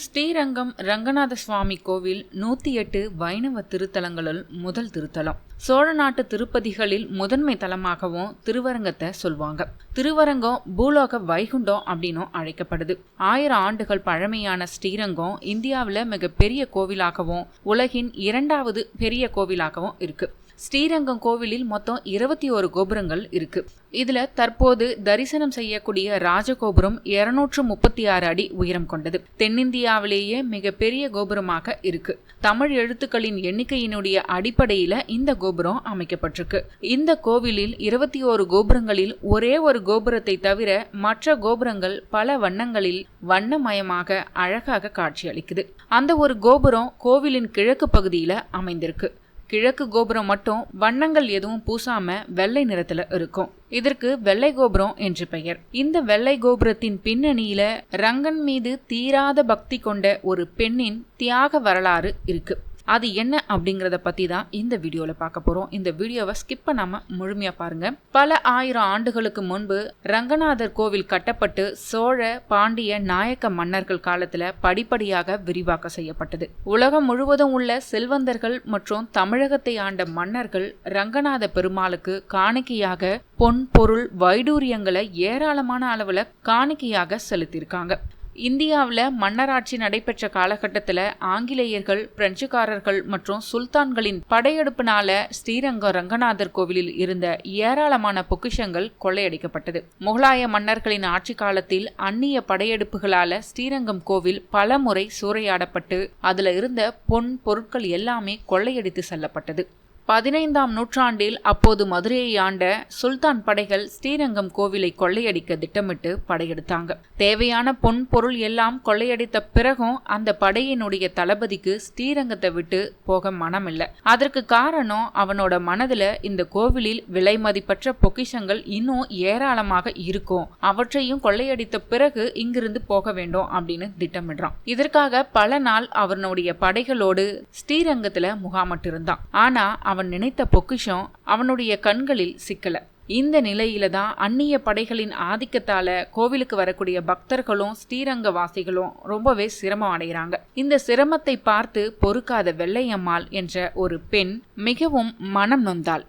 ஸ்ரீரங்கம் ரங்கநாத சுவாமி கோவில் நூற்றி எட்டு வைணவ திருத்தலங்களுள் முதல் திருத்தலம். சோழ நாட்டு திருப்பதிகளில் முதன்மை தலமாகவும் திருவரங்கத்தை சொல்வாங்க. திருவரங்கம் பூலோக வைகுண்டம் அப்படின்னும் அழைக்கப்படுது. ஆயிரம் ஆண்டுகள் பழமையான ஸ்ரீரங்கம் இந்தியாவில் மிகப்பெரிய கோவிலாகவும் உலகின் இரண்டாவது பெரிய கோவிலாகவும் இருக்குது ஸ்ரீரங்கம் கோவிலில் மொத்தம் இருபத்தி ஒரு கோபுரங்கள் இருக்கு. இதுல தற்போது தரிசனம் செய்யக்கூடிய ராஜகோபுரம் இருநூற்று முப்பத்தி ஆறு அடி உயரம் கொண்டது. தென்னிந்தியாவிலேயே மிகப்பெரிய கோபுரமாக இருக்கு. தமிழ் எழுத்துக்களின் எண்ணிக்கையினுடைய அடிப்படையில இந்த கோபுரம் அமைக்கப்பட்டிருக்கு. இந்த கோவிலில் இருபத்தி ஓரு கோபுரங்களில் ஒரே ஒரு கோபுரத்தை தவிர மற்ற கோபுரங்கள் பல வண்ணங்களில் வண்ணமயமாக அழகாக காட்சியளிக்குது. அந்த ஒரு கோபுரம் கோவிலின் கிழக்கு பகுதியில அமைந்திருக்கு. கிழக்கு கோபுரம் மட்டும் வண்ணங்கள் எதுவும் பூசாம வெள்ளை நிறத்துல இருக்கும். இதற்கு வெள்ளை கோபுரம் என்று பெயர். இந்த வெள்ளை கோபுரத்தின் பின்னணியில ரங்கன் மீது தீராத பக்தி கொண்ட ஒரு பெண்ணின் தியாக வரலாறு இருக்கு. அது என்ன அப்படிங்கிறத பற்றி தான் இந்த வீடியோவில் பார்க்க போகிறோம் இந்த வீடியோவை ஸ்கிப் பண்ணாமல் முழுமையாக பாருங்கள் பல ஆயிரம் ஆண்டுகளுக்கு முன்பு ரங்கநாதர் கோவில் கட்டப்பட்டு சோழ பாண்டிய நாயக்க மன்னர்கள் காலத்தில் படிப்படியாக விரிவாக்க செய்யப்பட்டது. உலகம் முழுவதும் உள்ள செல்வந்தர்கள் மற்றும் தமிழகத்தை ஆண்ட மன்னர்கள் ரங்கநாத பெருமாளுக்கு காணிக்கையாக பொன் பொருள் வைடூரியங்களை ஏராளமான அளவில் காணிக்கையாக செலுத்தியிருக்காங்க. இந்தியாவில் மன்னராட்சி நடைபெற்ற காலகட்டத்தில் ஆங்கிலேயர்கள் பிரெஞ்சுக்காரர்கள் மற்றும் சுல்தான்களின் படையெடுப்பினால ஸ்ரீரங்க ரங்கநாதர் கோவிலில் இருந்த ஏராளமான பொக்கிஷங்கள் கொள்ளையடிக்கப்பட்டது. முகலாய மன்னர்களின் ஆட்சி காலத்தில் அந்நிய படையெடுப்புகளால ஸ்ரீரங்கம் கோவில் பல முறை சூறையாடப்பட்டு அதுல இருந்த பொன் பொருட்கள் எல்லாமே கொள்ளையடித்து செல்லப்பட்டது. பதினைந்தாம் நூற்றாண்டில் அப்போது மதுரையை ஆண்ட சுல்தான் படைகள் ஸ்ரீரங்கம் கோவிலை கொள்ளையடிக்க திட்டமிட்டு படையெடுத்தாங்க. தேவையான பொன் பொருள் எல்லாம் கொள்ளையடித்த பிறகும் அந்த படையினுடைய தளபதிக்கு ஸ்ரீரங்கத்தை விட்டு போக மனமில்லை. அதற்கு காரணம் அவனோட மனதில் இந்த கோவிலில் விலை மதிப்பற்ற பொக்கிஷங்கள் இன்னும் ஏராளமாக இருக்கும். அவற்றையும் கொள்ளையடித்த பிறகு இங்கிருந்து போக வேண்டும் அப்படின்னு திட்டமிடுறான். இதற்காக பல நாள் அவனுடைய படைகளோடு ஸ்ரீரங்கத்தில் முகாமிட்டிருந்தான். ஆனா அவன் நினைத்த பொக்கிஷம் அவனுடைய கண்களில் சிக்கல. இந்த நிலையில தான் அந்நிய படைகளின் ஆதிக்கத்தால கோவிலுக்கு வரக்கூடிய பக்தர்களும் ஸ்ரீரங்க வாசிகளும் ரொம்பவே சிரமம் அடைகிறாங்க. இந்த சிரமத்தை பார்த்து பொறுக்காத வெள்ளையம்மாள் என்ற ஒரு பெண் மிகவும் மனம் நொந்தாள்.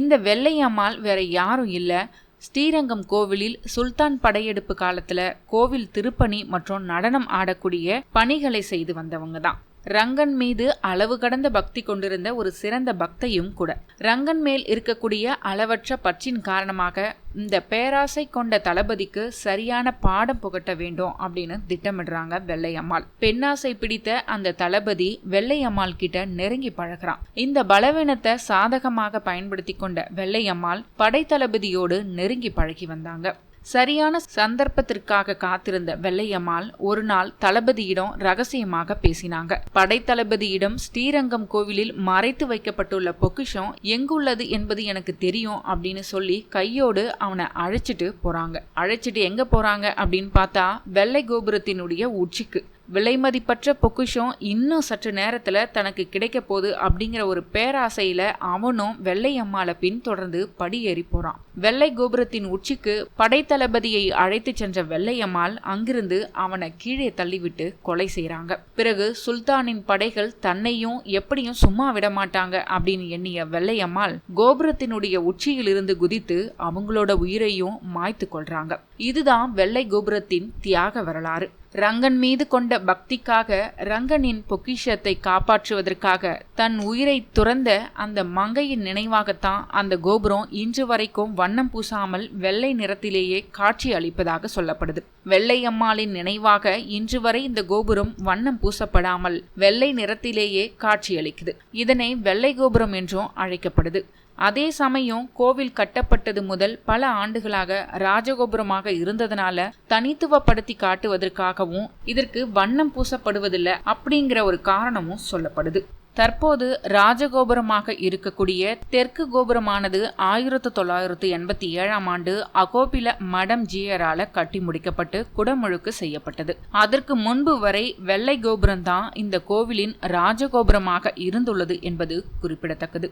இந்த வெள்ளையம்மாள் வேற யாரும் இல்லை. ஸ்ரீரங்கம் கோவிலில் சுல்தான் படையெடுப்பு காலத்துல கோவில் திருப்பணி மற்றும் நடனம் ஆடக்கூடிய பணிகளை செய்து வந்தவங்க தான் ரங்கன் மீது அளவு கடந்த பக்தி கொண்டிருந்த ஒரு சிறந்த பக்தையும் கூட. ரங்கன் மேல் இருக்கக்கூடிய அளவற்ற பற்றின் காரணமாக இந்த பேராசை கொண்ட தளபதிக்கு சரியான பாடம் புகட்ட வேண்டும் அப்படின்னு திட்டமிடுறாங்க வெள்ளையம்மாள். பெண்ணாசை பிடித்த அந்த தளபதி வெள்ளையம்மாள் கிட்ட நெருங்கி பழகிறான். இந்த பலவீனத்தை சாதகமாக பயன்படுத்தி கொண்ட வெள்ளையம்மாள் படைத்தளபதியோடு நெருங்கி பழகி வந்தாங்க. சரியான சந்தர்ப்பத்திற்காக காத்திருந்த வெள்ளையம்மாள் ஒரு நாள் தளபதியிடம் ரகசியமாக பேசினாங்க. படைத்தளபதியிடம் ஸ்ரீரங்கம் கோவிலில் மறைத்து வைக்கப்பட்டுள்ள பொக்கிஷம் எங்குள்ளது என்பது எனக்கு தெரியும் அப்படின்னு சொல்லி கையோடு அவனை அழைச்சிட்டு போறாங்க. அழைச்சிட்டு எங்க போறாங்க அப்படின்னு பார்த்தா வெள்ளை கோபுரத்தினுடைய உச்சிக்கு. விலைமதிப்பற்ற பொக்கிஷம் இன்னும் சற்று நேரத்தில் தனக்கு கிடைக்க போகுது அப்படிங்கிற ஒரு பேராசையில் அவனும் வெள்ளையம்மாவை பின்தொடர்ந்து படியேறி போகிறான் வெள்ளை கோபுரத்தின் உச்சிக்கு படைத்தளபதியை அழைத்து சென்ற வெள்ளையம்மாள் அங்கிருந்து அவனை கீழே தள்ளிவிட்டு கொலை செய்கிறாங்க பிறகு சுல்தானின் படைகள் தன்னையும் எப்படியும் சும்மா விட மாட்டாங்க அப்படின்னு எண்ணிய வெள்ளையம்மாள் கோபுரத்தினுடைய உச்சியிலிருந்து குதித்து அவங்களோட உயிரையும் மாய்த்து கொள்றாங்க. இதுதான் வெள்ளை கோபுரத்தின் தியாக வரலாறு. ரங்கன் மீது கொண்ட பக்திக்காக ரங்கனின் பொக்கிஷத்தை காப்பாற்றுவதற்காக தன் உயிரை துறந்த அந்த மங்கையின் நினைவாகத்தான் அந்த கோபுரம் இன்று வரைக்கும் வண்ணம் பூசாமல் வெள்ளை நிறத்திலேயே காட்சி அளிப்பதாக சொல்லப்படுது. வெள்ளை அம்மாளின் நினைவாக இன்று வரை இந்த கோபுரம் வண்ணம் பூசப்படாமல் வெள்ளை நிறத்திலேயே காட்சியளிக்குது இதனை வெள்ளை கோபுரம் என்றும் அழைக்கப்படுது. அதே சமயம் கோவில் கட்டப்பட்டது முதல் பல ஆண்டுகளாக ராஜகோபுரமாக இருந்ததனால தனித்துவப்படுத்தி காட்டுவதற்காகவும் இதற்கு வண்ணம் பூசப்படுவதில்லை அப்படிங்கிற ஒரு காரணமும் சொல்லப்படுது. தற்போது ராஜகோபுரமாக இருக்கக்கூடிய தெற்கு கோபுரமானது ஆயிரத்து தொள்ளாயிரத்து எண்பத்தி ஏழாம் ஆண்டு அகோபில மடம் ஜியரால கட்டி முடிக்கப்பட்டு குடமுழுக்கு செய்யப்பட்டது. அதற்கு முன்பு வரை வெள்ளை கோபுரம்தான் இந்த கோவிலின் ராஜகோபுரமாக இருந்துள்ளது என்பது குறிப்பிடத்தக்கது.